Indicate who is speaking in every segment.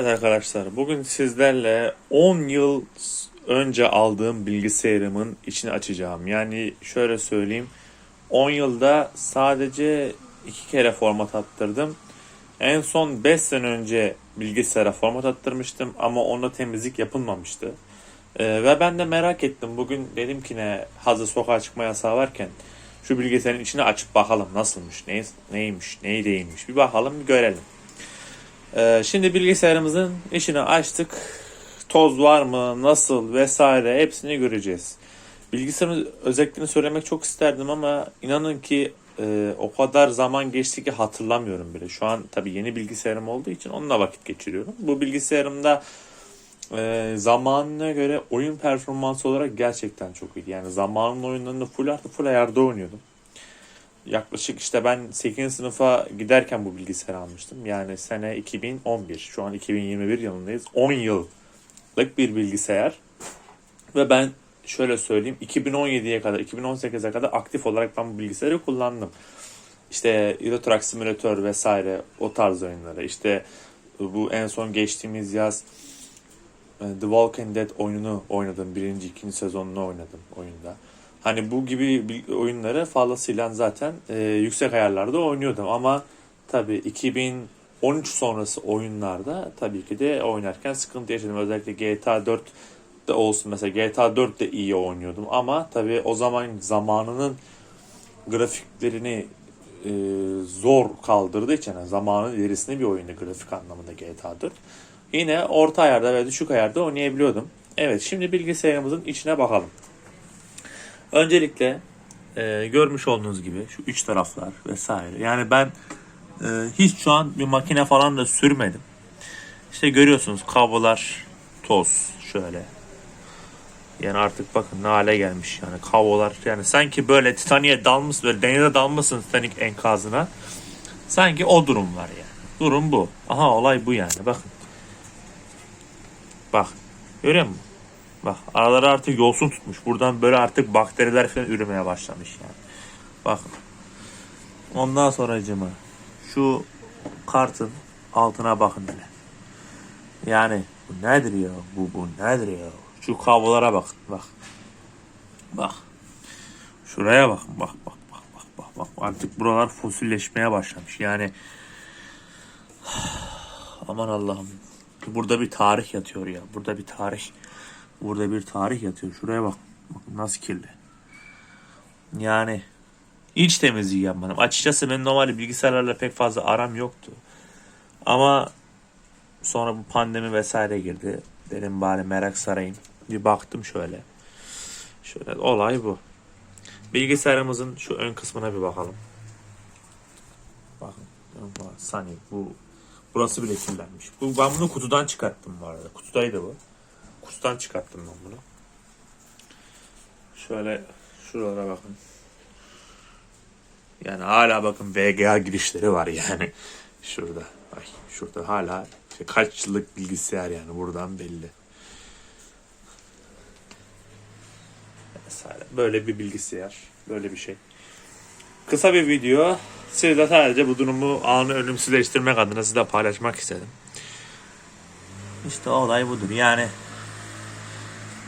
Speaker 1: Evet arkadaşlar bugün sizlerle 10 yıl önce aldığım bilgisayarımın içini açacağım. Yani şöyle söyleyeyim 10 yılda sadece 2 kere format attırdım. En son 5 sene önce bilgisayara format attırmıştım ama onda temizlik yapılmamıştı. Ee, ve ben de merak ettim. Bugün dedim ki ne hazır sokağa çıkma yasağı varken şu bilgisayarın içine açıp bakalım nasılmış, ne, neymiş, neyi değilmiş bir bakalım bir görelim. Ee, şimdi bilgisayarımızın içini açtık. Toz var mı, nasıl vesaire hepsini göreceğiz. Bilgisayarın özelliklerini söylemek çok isterdim ama inanın ki e, o kadar zaman geçti ki hatırlamıyorum bile. Şu an tabii yeni bilgisayarım olduğu için onunla vakit geçiriyorum. Bu bilgisayarımda e, zamanına göre oyun performansı olarak gerçekten çok iyi. Yani zamanın oyunlarını full artı full ayarda oynuyordum. Yaklaşık işte ben 8. sınıfa giderken bu bilgisayarı almıştım. Yani sene 2011. Şu an 2021 yılındayız. 10 yıllık bir bilgisayar. Ve ben şöyle söyleyeyim 2017'ye kadar 2018'e kadar aktif olarak ben bu bilgisayarı kullandım. İşte Euro Truck Simulator vesaire o tarz oyunları. İşte bu en son geçtiğimiz yaz e, The Walking Dead oyununu oynadım. Birinci, ikinci sezonunu oynadım oyunda. Hani bu gibi oyunları fazlasıyla zaten e, yüksek ayarlarda oynuyordum ama tabii 2013 sonrası oyunlarda tabii ki de oynarken sıkıntı yaşadım. Özellikle GTA 4 de olsun mesela GTA 4 de iyi oynuyordum ama tabii o zaman zamanının grafiklerini e, zor kaldırdığı için yani zamanın ilerisinde bir oyundu grafik anlamında GTA 4. Yine orta ayarda ve düşük ayarda oynayabiliyordum. Evet şimdi bilgisayarımızın içine bakalım. Öncelikle e, görmüş olduğunuz gibi şu üç taraflar vesaire. Yani ben e, hiç şu an bir makine falan da sürmedim. İşte görüyorsunuz kablolar toz şöyle. Yani artık bakın ne hale gelmiş yani kablolar. Yani sanki böyle Titanic'e dalmışsın böyle denize dalmışsın Titanic enkazına. Sanki o durum var yani. Durum bu. Aha olay bu yani bakın. Bak görüyor musun? Bak araları artık yolsun tutmuş. Buradan böyle artık bakteriler falan üremeye başlamış yani. Bakın. Ondan sonra şu kartın altına bakın hele. Yani bu nedir ya? Bu bu nedir ya? Şu kablolara bakın bak. Bak. Şuraya bakın bak bak bak bak bak bak. Artık buralar fosilleşmeye başlamış. Yani aman Allah'ım. Burada bir tarih yatıyor ya. Burada bir tarih. Burada bir tarih yatıyor. Şuraya bak. Bak nasıl kirli. Yani iç temizliği yapmadım. Açıkçası benim normalde bilgisayarlarla pek fazla aram yoktu. Ama sonra bu pandemi vesaire girdi. Dedim bari merak sarayım. Bir baktım şöyle. Şöyle olay bu. Bilgisayarımızın şu ön kısmına bir bakalım. Bakın. Saniye bu burası bile kirlenmiş. Bu, ben bunu kutudan çıkarttım bu arada. Kutudaydı bu. Kutudan çıkarttım ben bunu. Şöyle şuralara bakın. Yani hala bakın VGA girişleri var yani. Şurada. Ay, şurada hala işte kaç yıllık bilgisayar yani buradan belli. Vesaire. Böyle bir bilgisayar. Böyle bir şey. Kısa bir video. Sizle sadece bu durumu anı ölümsüzleştirmek adına size paylaşmak istedim. İşte olay budur. Yani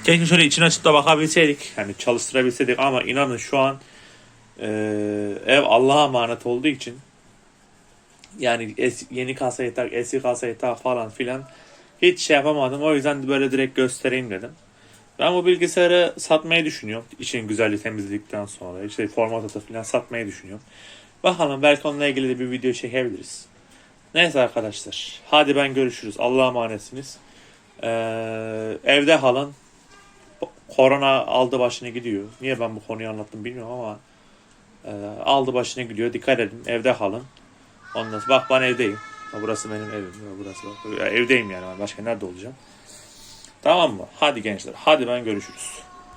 Speaker 1: keşke şöyle içine açıp da bakabilseydik. Yani çalıştırabilseydik ama inanın şu an e, ev Allah'a emanet olduğu için yani es, yeni kasayı tak, eski kasayı tak falan filan hiç şey yapamadım. O yüzden böyle direkt göstereyim dedim. Ben bu bilgisayarı satmayı düşünüyorum. İçin güzelliği temizledikten sonra. işte format atıp falan satmayı düşünüyorum. Bakalım belki onunla ilgili de bir video çekebiliriz. Neyse arkadaşlar. Hadi ben görüşürüz. Allah'a emanetsiniz. Ee, evde kalın. Korona aldı başını gidiyor. Niye ben bu konuyu anlattım bilmiyorum ama e, aldı başını gidiyor. Dikkat edin. Evde kalın. Ondan sonra bak ben evdeyim. Burası benim evim. Burası bak. Evdeyim yani. Ben başka nerede olacağım? Tamam mı? Hadi gençler. Hadi ben görüşürüz.